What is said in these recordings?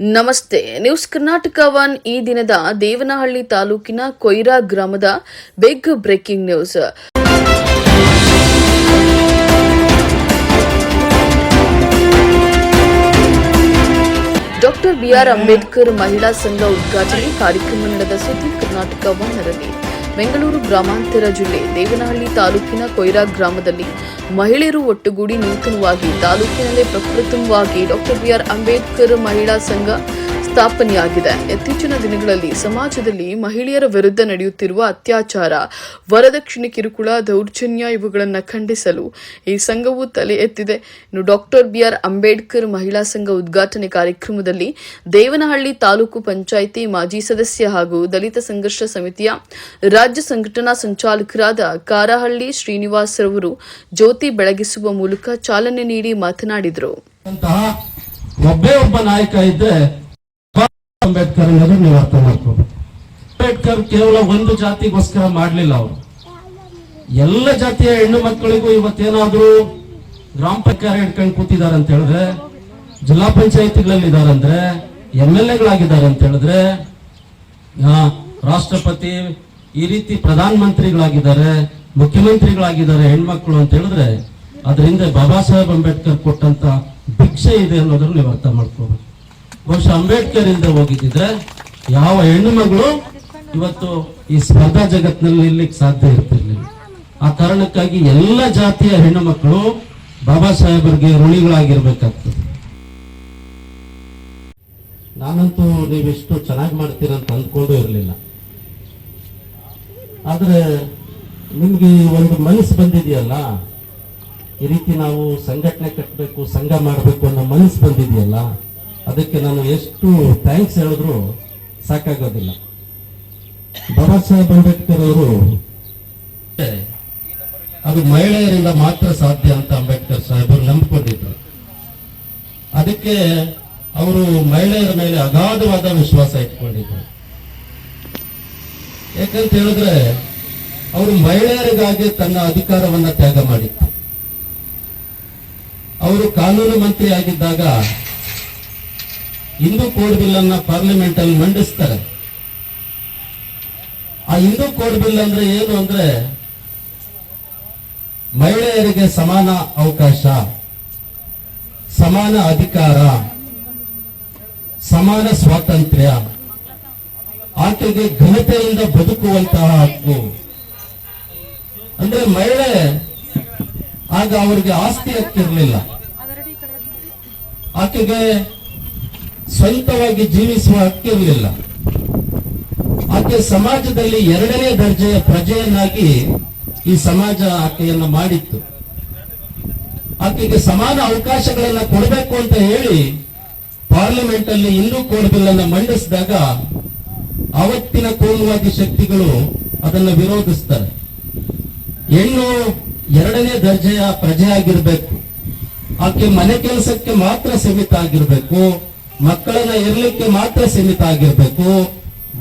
ನಮಸ್ತೆ. News Karnataka one ಈ ದಿನದ ದೇವನಹಳ್ಳಿ ತಾಲೂಕಿನ ಕೊಯ್ರಾ ಗ್ರಾಮದ big breaking news. Doctor B R Ambedkar ಮಹಿಳಾ ಸಂಘ ಉದ್ಘಾಟನೆ ಕಾರ್ಯಕ್ರಮ ನಡೆದ ಸುದ್ದಿ ಕರ್ನಾಟಕ ಒನ್ನರಲ್ಲಿ ಬೆಂಗಳೂರು ಗ್ರಾಮಾಂತರ ಜಿಲ್ಲೆ ದೇವನಹಳ್ಳಿ ತಾಲೂಕಿನ ಕೊಯ್ರಾ ಗ್ರಾಮದಲ್ಲಿ ಮಹಿಳೆಯರು ಒಟ್ಟುಗೂಡಿ ನೂತನವಾಗಿ ತಾಲೂಕಿನಲ್ಲೇ ಪ್ರಪ್ರಥಮವಾಗಿ ಡಾಕ್ಟರ್ ಬಿಆರ್ ಅಂಬೇಡ್ಕರ್ ಮಹಿಳಾ ಸಂಘ ಸ್ಥಾಪನೆಯಾಗಿದೆ. ಇತ್ತೀಚಿನ ದಿನಗಳಲ್ಲಿ ಸಮಾಜದಲ್ಲಿ ಮಹಿಳೆಯರ ವಿರುದ್ಧ ನಡೆಯುತ್ತಿರುವ ಅತ್ಯಾಚಾರ ವರದಕ್ಷಿಣೆ ಕಿರುಕುಳ, ದೌರ್ಜನ್ಯ ಇವುಗಳನ್ನು ಖಂಡಿಸಲು ಈ ಸಂಘವು ತಲೆ ಎತ್ತಿದೆ. ಇನ್ನು ಡಾಕ್ಟರ್ ಬಿಆರ್ ಅಂಬೇಡ್ಕರ್ ಮಹಿಳಾ ಸಂಘ ಉದ್ಘಾಟನೆ ಕಾರ್ಯಕ್ರಮದಲ್ಲಿ ದೇವನಹಳ್ಳಿ ತಾಲೂಕು ಪಂಚಾಯಿತಿ ಮಾಜಿ ಸದಸ್ಯ ಹಾಗೂ ದಲಿತ ಸಂಘರ್ಷ ಸಮಿತಿಯ ರಾಜ್ಯ ಸಂಘಟನಾ ಸಂಚಾಲಕರಾದ ಕಾರಹಳ್ಳಿ ಶ್ರೀನಿವಾಸ್ ರವರು ಜ್ಯೋತಿ ಬೆಳಗಿಸುವ ಮೂಲಕ ಚಾಲನೆ ನೀಡಿ ಮಾತನಾಡಿದರು. ಒಬ್ಬೇ ನಾಯಕ ಇದ್ರೆ ಅಂಬೇಡ್ಕರ್ ಅನ್ನೋದು ನೀವು ಅರ್ಥ ಮಾಡ್ಕೋಬೇಕು. ಅಂಬೇಡ್ಕರ್ ಕೇವಲ ಒಂದು ಜಾತಿಗೋಸ್ಕರ ಮಾಡಲಿಲ್ಲ ಅವರು. ಎಲ್ಲ ಜಾತಿಯ ಹೆಣ್ಣು ಮಕ್ಕಳಿಗೂ ಇವತ್ತೇನಾದ್ರೂ ಗ್ರಾಮ ಪಂಚಾಯತ್ ಹಿಡ್ಕೊಂಡು ಕೂತಿದ್ದಾರೆ ಅಂತ ಹೇಳಿದ್ರೆ, ಜಿಲ್ಲಾ ಪಂಚಾಯತ್ಗಳಲ್ಲಿ ಇದಾರಂದ್ರೆ ಎಂ ಎಲ್ ಎಗಳಾಗಿದ್ದಾರೆ ಅಂತ ಹೇಳಿದ್ರೆ ರಾಷ್ಟ್ರಪತಿ ಈ ರೀತಿ ಪ್ರಧಾನ ಮಂತ್ರಿಗಳಾಗಿದ್ದಾರೆ ಮುಖ್ಯಮಂತ್ರಿಗಳಾಗಿದ್ದಾರೆ, ಹೆಣ್ಮಕ್ಳು ಅಂತ ಹೇಳಿದ್ರೆ, ಅದರಿಂದ ಬಾಬಾ ಸಾಹೇಬ್ ಅಂಬೇಡ್ಕರ್ ಕೊಟ್ಟಂತ ಭಿಕ್ಷೆ ಇದೆ ಅನ್ನೋದನ್ನು ನೀವು ಅರ್ಥ ಮಾಡ್ಕೋಬೇಕು. ಬಹುಶಃ ಅಂಬೇಡ್ಕರ್ ಇಲ್ಲದೆ ಹೋಗಿದ್ದಿದ್ರೆ ಯಾವ ಹೆಣ್ಣು ಮಗಳು ಇವತ್ತು ಈ ಸ್ಪರ್ಧಾ ಜಗತ್ತಿನಲ್ಲಿ ನಿಲ್ಲಕ್ಕೆ ಸಾಧ್ಯ ಇರ್ತಿರ್ಲಿಲ್ಲ. ಆ ಕಾರಣಕ್ಕಾಗಿ ಎಲ್ಲ ಜಾತಿಯ ಹೆಣ್ಣು ಮಕ್ಕಳು ಬಾಬಾ ಸಾಹೇಬರಿಗೆ ಋಣಿಗಳಾಗಿರ್ಬೇಕಾಗ್ತದೆ. ನಾನಂತೂ ನೀವೆಷ್ಟು ಚೆನ್ನಾಗಿ ಮಾಡ್ತೀರಂತ ಅಂದ್ಕೊಂಡು ಇರಲಿಲ್ಲ. ಆದರೆ ನಿಮಗೆ ಒಂದು ಮನಸ್ಸು ಬಂದಿದೆಯಲ್ಲ? ಈ ರೀತಿ ನಾವು ಸಂಘಟನೆ ಕಟ್ಟಬೇಕು ಸಂಘ ಮಾಡಬೇಕು ಅನ್ನೋ ಮನಸ್ಸು ಬಂದಿದೆಯಲ್ಲ? ಅದಕ್ಕೆ ನಾನು ಎಷ್ಟು ಥ್ಯಾಂಕ್ಸ್ ಹೇಳಿದ್ರು ಸಾಕಾಗೋದಿಲ್ಲ. ಬಾಬಾ ಸಾಹೇಬ್ ಅಂಬೇಡ್ಕರ್ ಅವರು ಅದು ಮಹಿಳೆಯರಿಂದ ಮಾತ್ರ ಸಾಧ್ಯ ಅಂತ ಅಂಬೇಡ್ಕರ್ ಸಾಹೇಬರು ನಂಬಿಕೊಂಡಿದ್ರು. ಅದಕ್ಕೆ ಅವರು ಮಹಿಳೆಯರ ಮೇಲೆ ಅಗಾಧವಾದ ವಿಶ್ವಾಸ ಇಟ್ಕೊಂಡಿದ್ರು. ಯಾಕಂತ ಹೇಳಿದ್ರೆ, ಅವರು ಮಹಿಳೆಯರಿಗಾಗಿ ತನ್ನ ಅಧಿಕಾರವನ್ನ ತ್ಯಾಗ ಮಾಡಿತ್ತು ಅವರು ಕಾನೂನು ಮಂತ್ರಿ ಆಗಿದ್ದಾಗ ಹಿಂದೂ ಕೋಡ್ ಬಿಲ್ ಅನ್ನ ಪಾರ್ಲಿಮೆಂಟ್ ಅಲ್ಲಿ ಮಂಡಿಸ್ತಾರೆ. ಆ ಹಿಂದೂ ಕೋಡ್ ಬಿಲ್ ಅಂದ್ರೆ ಏನು ಅಂದ್ರೆ ಮಹಿಳೆಯರಿಗೆ ಸಮಾನ ಅವಕಾಶ, ಸಮಾನ ಅಧಿಕಾರ, ಸಮಾನ ಸ್ವಾತಂತ್ರ್ಯ, ಆಕೆಗೆ ಘನತೆಯಿಂದ ಬದುಕುವಂತಹ ಹಕ್ಕು. ಅಂದ್ರೆ ಮಹಿಳೆ ಆಗ ಅವರಿಗೆ ಆಸ್ತಿ ಹಕ್ಕಿರಲಿಲ್ಲ. ಆಕೆಗೆ ಸ್ವಂತವಾಗಿ ಜೀವಿಸುವ ಹಕ್ಕಿರಲಿಲ್ಲ ಆಕೆ ಸಮಾಜದಲ್ಲಿ ಎರಡನೇ ದರ್ಜೆಯ ಪ್ರಜೆಯನ್ನಾಗಿ ಈ ಸಮಾಜ ಆಕೆಯನ್ನು ಮಾಡಿತ್ತು. ಆಕೆಗೆ ಸಮಾನ ಅವಕಾಶಗಳನ್ನು ಕೊಡಬೇಕು ಅಂತ ಹೇಳಿ ಪಾರ್ಲಿಮೆಂಟ್ ಅಲ್ಲಿ ಇನ್ನೂ ಕೋಡ್ ಅನ್ನ ಮಂಡಿಸಿದಾಗ ಅವತ್ತಿನ ಕೋಮುವಾದಿ ಶಕ್ತಿಗಳು ಅದನ್ನ ವಿರೋಧಿಸ್ತಾರೆ. ಹೆಣ್ಣು ಎರಡನೇ ದರ್ಜೆಯ ಪ್ರಜೆ ಆಗಿರ್ಬೇಕು ಆಕೆ ಮನೆ ಕೆಲಸಕ್ಕೆ ಮಾತ್ರ ಸೀಮಿತ ಆಗಿರ್ಬೇಕು. ಮಕ್ಕಳನ್ನ ಇರ್ಲಿಕ್ಕೆ ಮಾತ್ರ ಸೀಮಿತ ಆಗಿರ್ಬೇಕು.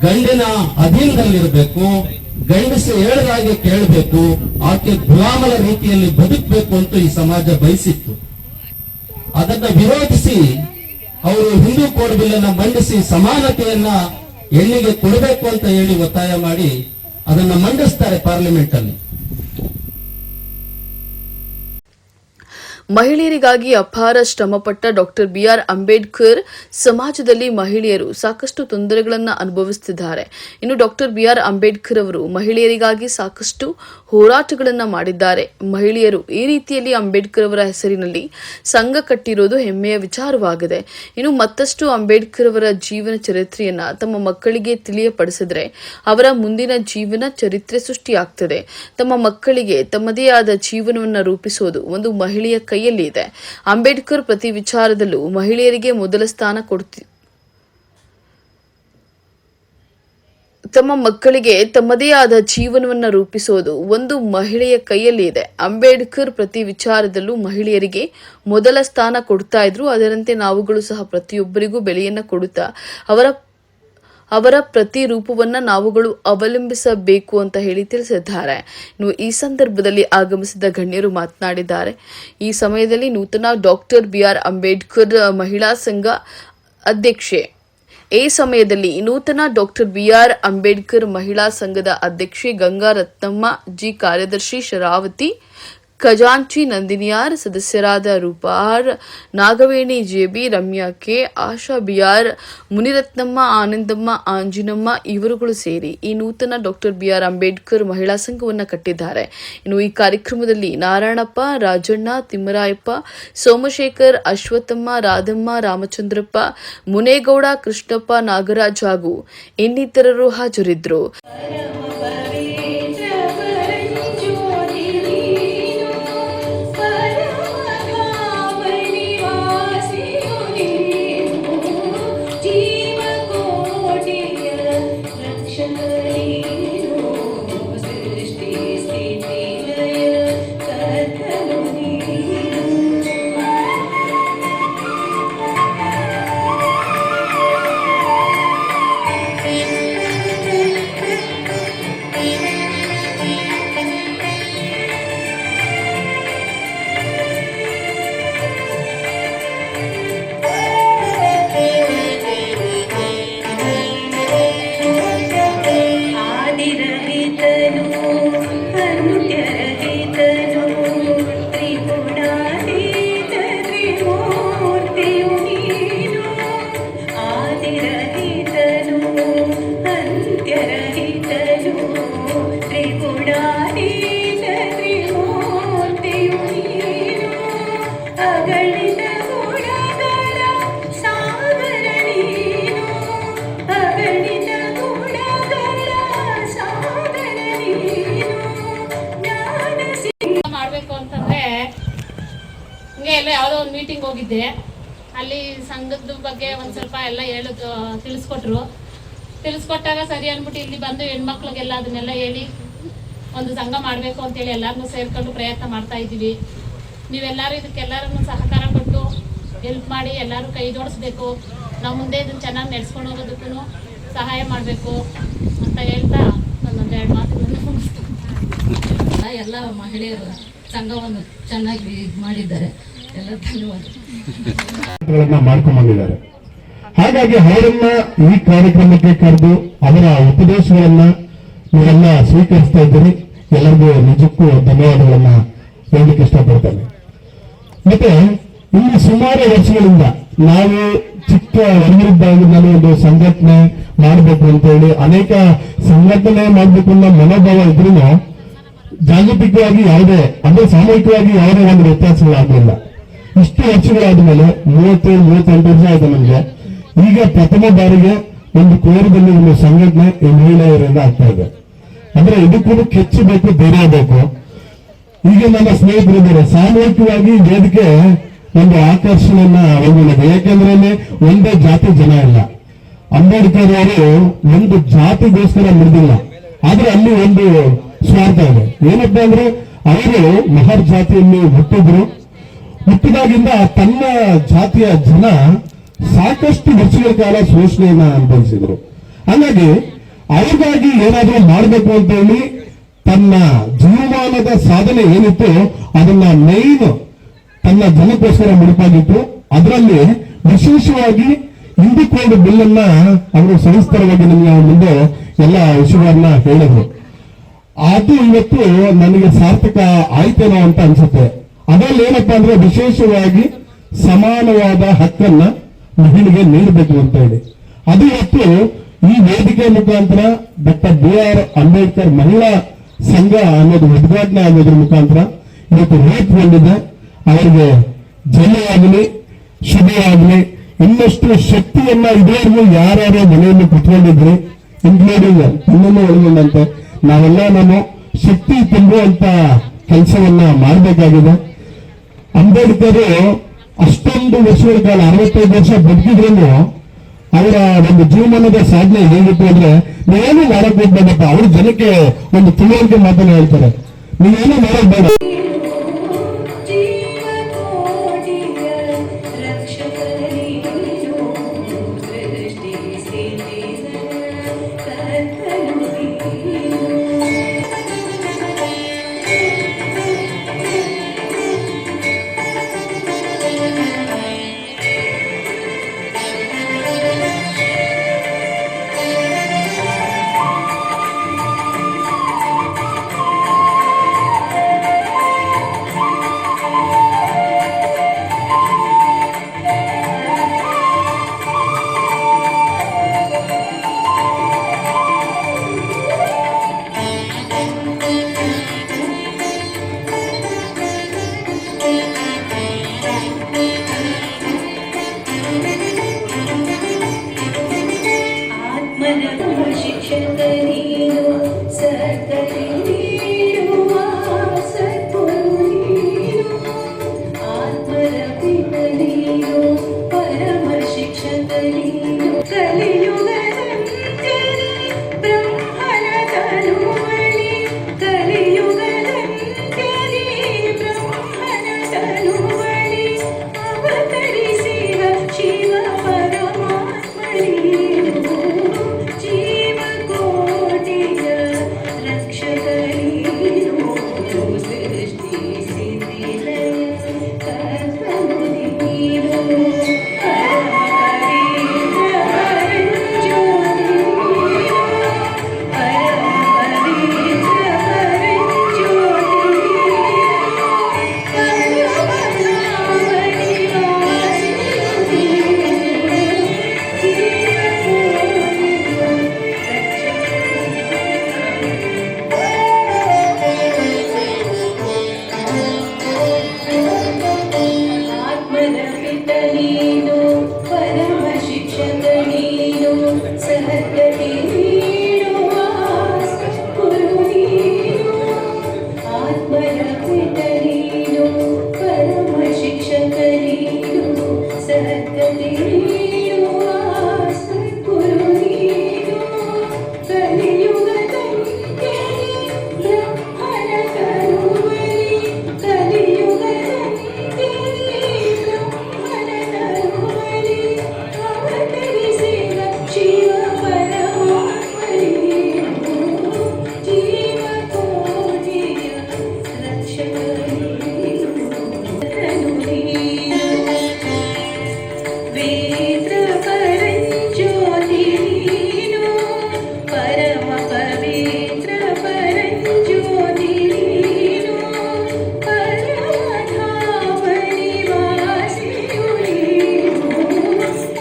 ಗಂಡಿನ ಅಧೀನದಲ್ಲಿರ್ಬೇಕು. ಗಂಡಸು ಹೇಳದಾಗೆ ಕೇಳಬೇಕು. ಆಕೆ ಗುಲಾಮರ ರೀತಿಯಲ್ಲಿ ಬದುಕಬೇಕು ಅಂತ ಈ ಸಮಾಜ ಬಯಸಿತ್ತು. ಅದನ್ನ ವಿರೋಧಿಸಿ ಅವರು ಹಿಂದೂ ಕೋಡ್ ಬಿಲ್ಲನ್ನ ಮಂಡಿಸಿ ಸಮಾನತೆಯನ್ನ ಹೆಣ್ಣಿಗೆ ಕೊಡಬೇಕು ಅಂತ ಹೇಳಿ ಒತ್ತಾಯ ಮಾಡಿ ಅದನ್ನ ಮಂಡಿಸ್ತಾರೆ ಪಾರ್ಲಿಮೆಂಟ್ ಅಲ್ಲಿ ಮಹಿಳೆಯರಿಗಾಗಿ ಅಪಾರ ಶ್ರಮಪಟ್ಟ ಡಾಕ್ಟರ್ ಬಿಆರ್ ಅಂಬೇಡ್ಕರ್ ಸಮಾಜದಲ್ಲಿ ಮಹಿಳೆಯರು ಸಾಕಷ್ಟು ತೊಂದರೆಗಳನ್ನು ಅನುಭವಿಸುತ್ತಿದ್ದಾರೆ ಇನ್ನು ಡಾಕ್ಟರ್ ಬಿಆರ್ ಅಂಬೇಡ್ಕರ್ ಅವರು ಮಹಿಳೆಯರಿಗಾಗಿ ಸಾಕಷ್ಟು ಹೋರಾಟಗಳನ್ನು ಮಾಡಿದ್ದಾರೆ. ಮಹಿಳೆಯರು ಈ ರೀತಿಯಲ್ಲಿ ಅಂಬೇಡ್ಕರ್ ಅವರ ಹೆಸರಿನಲ್ಲಿ ಸಂಘ ಕಟ್ಟಿರೋದು ಹೆಮ್ಮೆಯ ವಿಚಾರವಾಗಿದೆ. ಇನ್ನು ಮತ್ತಷ್ಟು ಅಂಬೇಡ್ಕರ್ ಅವರ ಜೀವನ ಚರಿತ್ರೆಯನ್ನು ತಮ್ಮ ಮಕ್ಕಳಿಗೆ ತಿಳಿಯಪಡಿಸಿದರೆ ಅವರ ಮುಂದಿನ ಜೀವನ ಚರಿತ್ರೆ ಸೃಷ್ಟಿಯಾಗ್ತದೆ. ತಮ್ಮ ಮಕ್ಕಳಿಗೆ ತಮ್ಮದೇ ಆದ ಜೀವನವನ್ನು ರೂಪಿಸೋದು ಒಂದು ಮಹಿಳೆಯ ಕೈಯಲ್ಲಿ ಇದೆ. ಅಂಬೇಡ್ಕರ್ ಪ್ರತಿ ವಿಚಾರದಲ್ಲೂ ಮಹಿಳೆಯರಿಗೆ ಮೊದಲ ಸ್ಥಾನ ಕೊಡ್ತಿ ತಮ್ಮ ಮಕ್ಕಳಿಗೆ ತಮ್ಮದೇ ಆದ ಜೀವನವನ್ನ ರೂಪಿಸೋದು ಒಂದು ಮಹಿಳೆಯ ಕೈಯಲ್ಲಿ ಇದೆ. ಅಂಬೇಡ್ಕರ್ ಪ್ರತಿ ವಿಚಾರದಲ್ಲೂ ಮಹಿಳೆಯರಿಗೆ ಮೊದಲ ಸ್ಥಾನ ಕೊಡ್ತಾ ಇದ್ರು. ಅದರಂತೆ ನಾವುಗಳು ಸಹ ಪ್ರತಿಯೊಬ್ಬರಿಗೂ ಬೆಲೆಯನ್ನ ಕೊಡುತ್ತಾ ಅವರ ಅವರ ಪ್ರತಿ ರೂಪವನ್ನ ನಾವುಗಳು ಅವಲಂಬಿಸಬೇಕು ಅಂತ ಹೇಳಿ ತಿಳಿಸಿದ್ದಾರೆ. ಇನ್ನು ಈ ಸಂದರ್ಭದಲ್ಲಿ ಆಗಮಿಸಿದ ಗಣ್ಯರು ಮಾತನಾಡಿದ್ದಾರೆ. ಈ ಸಮಯದಲ್ಲಿ ನೂತನ ಡಾಕ್ಟರ್ ಬಿ ಆರ್ ಅಂಬೇಡ್ಕರ್ ಮಹಿಳಾ ಸಂಘ ಅಧ್ಯಕ್ಷೆ. ಈ ಸಮಯದಲ್ಲಿ ನೂತನ ಡಾಕ್ಟರ್ ಬಿ ಆರ್ ಅಂಬೇಡ್ಕರ್ ಮಹಿಳಾ ಸಂಘದ ಅಧ್ಯಕ್ಷೆ ಗಂಗಾ ರತ್ನಮ್ಮ ಜಿ. ಕಾರ್ಯದರ್ಶಿ ಶರಾವತಿ ಖಜಾಂಚಿ ನಂದಿನಿಯಾರ್, ಸದಸ್ಯರಾದ Roopa R, Nagaveni J B, Ramya K, Asha B R, Muniratnamma, Anandamma, Anjinamma ಇವರುಗಳು ಸೇರಿ ಈ ನೂತನ ಡಾಕ್ಟರ್ ಬಿಆರ್ ಅಂಬೇಡ್ಕರ್ ಮಹಿಳಾ ಸಂಘವನ್ನು ಕಟ್ಟಿದ್ದಾರೆ. ಇನ್ನು ಈ ಕಾರ್ಯಕ್ರಮದಲ್ಲಿ ನಾರಾಯಣಪ್ಪ, ರಾಜಣ್ಣ, ತಿಮ್ಮರಾಯಪ್ಪ, ಸೋಮಶೇಖರ್, ಅಶ್ವತ್ಥಮ್ಮ, ರಾಧಮ್ಮ, ರಾಮಚಂದ್ರಪ್ಪ, ಮುನೇಗೌಡ, ಕೃಷ್ಣಪ್ಪ, ನಾಗರಾಜ್ ಹಾಗೂ ಇನ್ನಿತರರು ಹಾಜರಿದ್ದರು. ಹೋಗಿದ್ದೆ. ಅಲ್ಲಿ ಸಂಘದ ಬಗ್ಗೆ ಒಂದು ಸ್ವಲ್ಪ ಎಲ್ಲ ಹೇಳು ತಿಳಿಸ್ಕೊಟ್ರು. ತಿಳಿಸ್ಕೊಟ್ಟಾಗ ಸರಿ ಅಂದ್ಬಿಟ್ಟು ಇಲ್ಲಿ ಬಂದು ಹೆಣ್ಮಕ್ಳಿಗೆಲ್ಲ ಅದನ್ನೆಲ್ಲ ಹೇಳಿ, ಒಂದು ಸಂಘ ಮಾಡಬೇಕು ಅಂತೇಳಿ ಎಲ್ಲರನ್ನೂ ಸೇರ್ಕೊಂಡು ಪ್ರಯತ್ನ ಮಾಡ್ತಾ ಇದ್ದೀವಿ. ನೀವೆಲ್ಲರೂ ಇದಕ್ಕೆಲ್ಲರನ್ನು ಸಹಕಾರ ಕೊಟ್ಟು ಹೆಲ್ಪ್ ಮಾಡಿ ಎಲ್ಲರೂ ಕೈ ಜೋಡಿಸ್ಬೇಕು. ನಾವು ಮುಂದೆ ಇದನ್ನು ಚೆನ್ನಾಗಿ ನಡೆಸ್ಕೊಂಡು ಹೋಗೋದಕ್ಕೂ ಸಹಾಯ ಮಾಡಬೇಕು ಅಂತ ಹೇಳ್ತಾ ನನ್ನೊಂದು ಎರಡು ಮಾತುಗಳನ್ನು ಎಲ್ಲ ಮಹಿಳೆಯರು ಸಂಘವನ್ನು ಚೆನ್ನಾಗಿ ಮಾಡಿದ್ದಾರೆ. ಎಲ್ಲ ಧನ್ಯವಾದ ಗಳನ್ನ ಮಾಡ್ಕೊಂಡ್ ಬಂದಿದ್ದಾರೆ ಹಾಗಾಗಿ ಅವರನ್ನ ಈ ಕಾರ್ಯಕ್ರಮಕ್ಕೆ ಕರೆದು ಅವರ ಉಪದೇಶಗಳನ್ನ ನೀವೆಲ್ಲ ಸ್ವೀಕರಿಸ್ತಾ ಇದ್ದೀರಿ. ಎಲ್ಲರಿಗೂ ನಿಜಕ್ಕೂ ಧನ್ಯವಾದಗಳನ್ನ ಹೇಳಲಿಕ್ಕೆ ಇಷ್ಟಪಡ್ತೇನೆ. ಮತ್ತೆ ಇಲ್ಲಿ ಸುಮಾರು ವರ್ಷಗಳಿಂದ ನಾವು ಚಿಕ್ಕ ಹೊರಗಿದ್ದಾಗಿ ನಾನು ಒಂದು ಸಂಘಟನೆ ಮಾಡಬೇಕು ಅಂತ ಹೇಳಿ ಅನೇಕ ಸಂಘಟನೆ ಮಾಡಬೇಕು ಅನ್ನೋ ಮನೋಭಾವ ಇದ್ರೂ ಜಾಗತಿಕವಾಗಿ ಯಾವುದೇ ಅಂದ್ರೆ ಸಾಮೂಹಿಕವಾಗಿ ಯಾವುದೇ ಒಂದು ವ್ಯತ್ಯಾಸಗಳಾಗಲಿಲ್ಲ. ಇಷ್ಟು ವರ್ಷಗಳಾದ್ಮೇಲೆ ಮೂವತ್ತೇಳು, ಮೂವತ್ತೆಂಟು ವರ್ಷ ಆಯ್ತು ನಮ್ಗೆ. ಈಗ ಪ್ರಥಮ ಬಾರಿಗೆ ಒಂದು ಕೋರದಲ್ಲಿ ಒಂದು ಸಂಘಟನೆ ಈ ಮಹಿಳೆಯರಿಂದ ಆಗ್ತಾ ಇದೆ. ಅಂದ್ರೆ ಇದಕ್ಕೂ ಕೆಚ್ಚಬೇಕು ಧೈರ್ಯ ಬೇಕು. ಈಗ ನನ್ನ ಸ್ನೇಹಿತರಿದ್ದಾರೆ. ಸಾಮೂಹಿಕವಾಗಿ ವೇದಿಕೆ ಒಂದು ಆಕರ್ಷಣೆಯನ್ನ ಒಳಗೊಂಡಿದೆ. ಯಾಕೆಂದ್ರೆ ಒಂದೇ ಜಾತಿ ಜನ ಇಲ್ಲ. ಅಂಬೇಡ್ಕರ್ ಅವರು ಒಂದು ಜಾತಿಗೋಸ್ಕರ ಮಿಡಿದಿಲ್ಲ ಆದ್ರೆ ಅಲ್ಲಿ ಒಂದು ಸ್ವಾರ್ಥ ಇದೆ. ಏನಪ್ಪಾ ಅಂದ್ರೆ, ಅವರು ಮಹರ್ ಜಾತಿಯಲ್ಲಿ ಹುಟ್ಟಿದ್ರು. ಹುಟ್ಟಿದಾಗಿಂದ ತನ್ನ ಜಾತಿಯ ಜನ ಸಾಕಷ್ಟು ವರ್ಷಗಳ ಕಾಲ ಶೋಷಣೆಯನ್ನ ಅನುಭವಿಸಿದ್ರು. ಹಾಗಾಗಿ ಅವ್ರಿಗಾಗಿ ಏನಾದರೂ ಮಾಡಬೇಕು ಅಂತ ಹೇಳಿ ತನ್ನ ಜೀವಮಾನದ ಸಾಧನೆ ಏನಿತ್ತು ಅದನ್ನ ಮೈನ್ ತನ್ನ ಜನಕ್ಕೋಸ್ಕರ ಮುಡುಪಾಗಿತ್ತು ಅದರಲ್ಲಿ ವಿಶೇಷವಾಗಿ ಹಿಂದಿಕೊಂಡು ಬಿಲ್ ಅನ್ನ ಅವರು ಸವಿಸ್ತರವಾಗಿ ನಿಮಗೆ ಮುಂದೆ ಎಲ್ಲ ವಿಷಯವನ್ನ ಹೇಳಿದ್ರು. ಅದು ಇವತ್ತು ನನಗೆ ಸಾರ್ಥಕ ಆಯ್ತೇನೋ ಅಂತ ಅನ್ಸುತ್ತೆ. ಅದರಲ್ಲಿ ಏನಪ್ಪಾ ಅಂದ್ರೆ ವಿಶೇಷವಾಗಿ ಸಮಾನವಾದ ಹಕ್ಕನ್ನ ಮಹಿಳೆಗೆ ನೀಡಬೇಕು ಅಂತ ಹೇಳಿ. ಅದು ಇವತ್ತು ಈ ವೇದಿಕೆ ಮುಖಾಂತರ ಡಾಕ್ಟರ್ ಬಿ ಆರ್ ಅಂಬೇಡ್ಕರ್ ಮಹಿಳಾ ಸಂಘ ಅನ್ನೋದು ಉದ್ಘಾಟನೆ ಆಗೋದ್ರ ಮುಖಾಂತರ ಇವತ್ತು ಬಂದಿದೆ. ಅವರಿಗೆ ಶುಭಿ ಆಗಲಿ ಇನ್ನಷ್ಟು ಶಕ್ತಿಯನ್ನ ಇದುವರೆಗೂ ಯಾರ್ಯಾರೋ ಮನೆಯನ್ನು ಕುತ್ಕೊಂಡಿದ್ರಿ ಇನ್ಕ್ಲೂಡಿಂಗ್ ಇನ್ನೊಂದು ಒಳಗೊಂಡಂತೆ, ನಾವೆಲ್ಲ ನಾನು ಶಕ್ತಿ ತುಂಬುವಂತ ಕೆಲಸವನ್ನ ಮಾಡಬೇಕಾಗಿದೆ. ಅಂಬೇಡ್ಕರ್ ಅಷ್ಟೊಂದು ವರ್ಷಗಳ ಕಾಲ ಅರವತ್ತೈದು ವರ್ಷ ಬದುಕಿದ್ರು ಅವರ ಒಂದು ಜೀವಮಾನದ ಸಾಧನೆ ಹೇಗಿತ್ತು ಅಂದ್ರೆ ನೀವೇನು ಮಾಡಕ್ ಹೋಗ್ಬೇಡಪ್ಪ, ಅವ್ರ ಜನಕ್ಕೆ ಒಂದು ತಿಳುವಳಿಕೆ ಮಾತನ್ನು ಹೇಳ್ತಾರೆ. ನೀವೇನು ಮಾಡಕ್ ಬೇಡ. ಸಹಕರಿಯೋ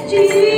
Jesus.